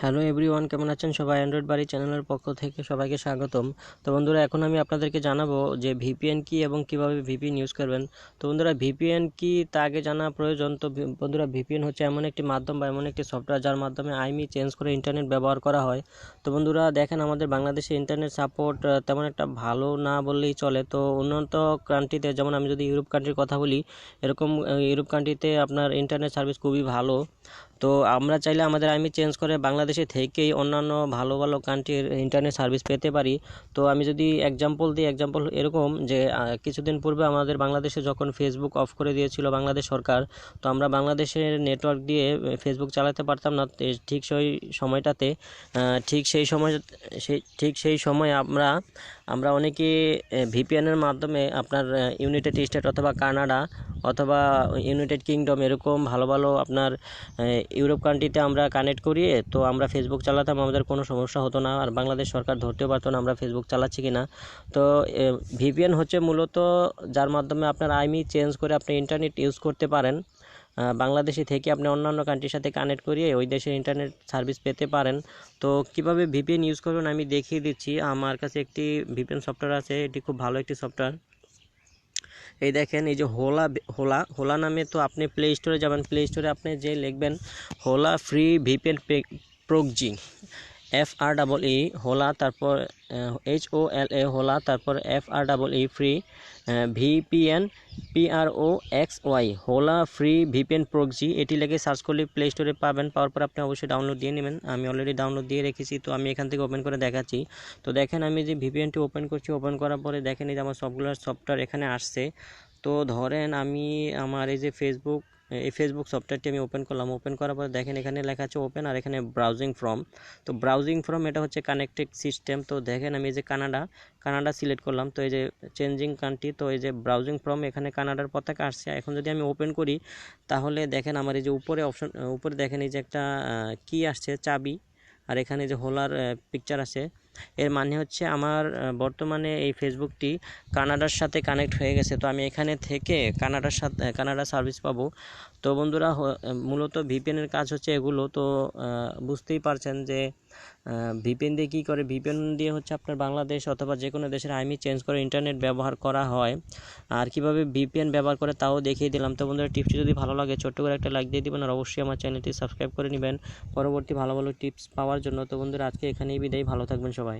Hello everyone, কেমন আছেন সবাই? অ্যান্ড্রয়েড বাড়ি চ্যানেলের পক্ষ থেকে সবাইকে স্বাগতম। তো বন্ধুরা, এখন আমি আপনাদেরকে জানাব যে ভিপিএন কি এবং কীভাবে ভিপিএন ইউজ করবেন। তো বন্ধুরা ভিপিএন কি তা আগে জানা প্রয়োজন। তো বন্ধুরা ভিপিএন হচ্ছে এমন একটি মাধ্যম বা এমন একটি সফটওয়্যার যার মাধ্যমে আইমি চেঞ্জ করে ইন্টারনেট ব্যবহার করা হয়। তো বন্ধুরা, দেখেন আমাদের বাংলাদেশে ইন্টারনেট সাপোর্ট তেমন একটা ভালো না বললেই চলে। তো উন্নত কান্ট্রিতে যেমন আমি যদি ইউরোপ কান্ট্রির কথা বলি, এরকম ইউরোপ কান্ট্রিতে আপনার ইন্টারনেট সার্ভিস খুবই ভালো। তো আমরা চাইলে আমাদের আইমি চেঞ্জ করে বাংলাদেশে থেকেই অন্যান্য ভালো ভালো কান্ট্রির ইন্টারনেট সার্ভিস পেতে পারি। তো আমি যদি এক্সাম্পল দিই এক্সাম্পল এরকম যে কিছুদিন পূর্বে আমাদের বাংলাদেশে যখন ফেসবুক অফ করে দিয়েছিল বাংলাদেশ সরকার, তো আমরা বাংলাদেশের নেটওয়ার্ক দিয়ে ফেসবুক চালাতে পারতাম না। ঠিক সেই সময়টাতে ঠিক সেই সময় সেই ঠিক সেই সময় আমরা আমরা অনেকে ভিপিএনের মাধ্যমে আপনার ইউনাইটেড স্টেট অথবা কানাডা অথবা ইউনাইটেড কিংডম এরকম ভালো ভালো আপনার ইউরোপ কান্ট্রিতে আমরা কানেক্ট করিয়ে তো আমরা ফেসবুক চালাতাম, আমাদের কোনো সমস্যা হতো না। আর বাংলাদেশ সরকার ধরতেও পারতো না আমরা ফেসবুক চালাচ্ছি কি না তো ভিপিএন হচ্ছে মূলত যার মাধ্যমে আপনার আইমি চেঞ্জ করে আপনি ইন্টারনেট ইউজ করতে পারেন। বাংলাদেশে থেকে আপনি অন্যান্য কান্ট্রির সাথে কানেক্ট করিয়ে ওই দেশের ইন্টারনেট সার্ভিস পেতে পারেন। তো কীভাবে ভিপিএন ইউজ করবেন আমি দেখিয়ে দিচ্ছি। আমার কাছে একটি ভিপিএন সফটওয়্যার আছে, এটি খুব ভালো একটি সফটওয়্যার এই দেখেন, এই যে হোলা হোলা হোলা নামে তো আপনি প্লে স্টোরে যাবেন। প্লে স্টোরে আপনি যে লিখবেন, Hola free VPN proxy F R double E Hola তারপর H O L A Hola তারপর F R double E free VPN P R O X Y Hola free VPN proxy এটি লেগে সার্চ করলে play স্টোরে পাবেন। পাওয়ার পর আপনি অবশ্যই ডাউনলোড দিয়ে নেবেন। আমি অলরেডি ডাউনলোড দিয়ে রেখেছি, তো আমি এখান থেকে ওপেন করে দেখাচ্ছি। তো দেখেন আমি যে ভিপিএনটি ওপেন করছি ওপেন করার পরে দেখেন এই যে আমার সবগুলো সফটওয়্যার এখানে আসছে। তো ধরেন আমি আমার এই যে ফেসবুক এই ফেসবুক সফটওয়্যারটি আমি ওপেন করলাম। ওপেন করার পরে দেখেন এখানে লেখা আছে ওপেন আর এখানে ব্রাউজিং ফ্রম তো ব্রাউজিং ফ্রম এটা হচ্ছে কানেক্টেড সিস্টেম তো দেখেন আমি এই যে কানাডা কানাডা সিলেক্ট করলাম। তো এই যে চেঞ্জিং কান্ট্রি তো এই যে ব্রাউজিং ফ্রম এখানে কানাডার পতাকা আসছে। এখন যদি আমি ওপেন করি, তাহলে দেখেন আমার এই যে উপরে অপশন উপরে দেখেন এই যে একটা কি আসছে? চাবি। আর এখানে যে হোলার পিকচার আছে, এর মানে হচ্ছে আমার বর্তমানে এই ফেসবুকটি কানাডার সাথে কানেক্ট হয়ে গেছে। তো আমি এখানে থেকে কানাডার সাথে কানাডা সার্ভিস পাবো। তো বন্ধুরা মূলত ভিপিএনের কাজ হচ্ছে এগুলো। তো বুঝতেই পারছেন যে ভিপিএন দিয়ে কী করে? ভিপিএন দিয়ে হচ্ছে আপনার বাংলাদেশ অথবা যে কোনো দেশের আইমি চেঞ্জ করে ইন্টারনেট ব্যবহার করা হয়। আর কীভাবে ভিপিএন ব্যবহার করে তাও দেখিয়ে দিলাম। তো বন্ধুরা টিপসটি যদি ভালো লাগে, ছোট্ট করে একটা লাইক দিয়ে দিবেন। আর অবশ্যই আমার চ্যানেলটি সাবস্ক্রাইব করে নেবেন। পরবর্তী ভালো ভালো টিপস পাওয়ার জন্য। তো বন্ধুরা আজকে এখানেই বিদায়। ভালো থাকবেন সবাই।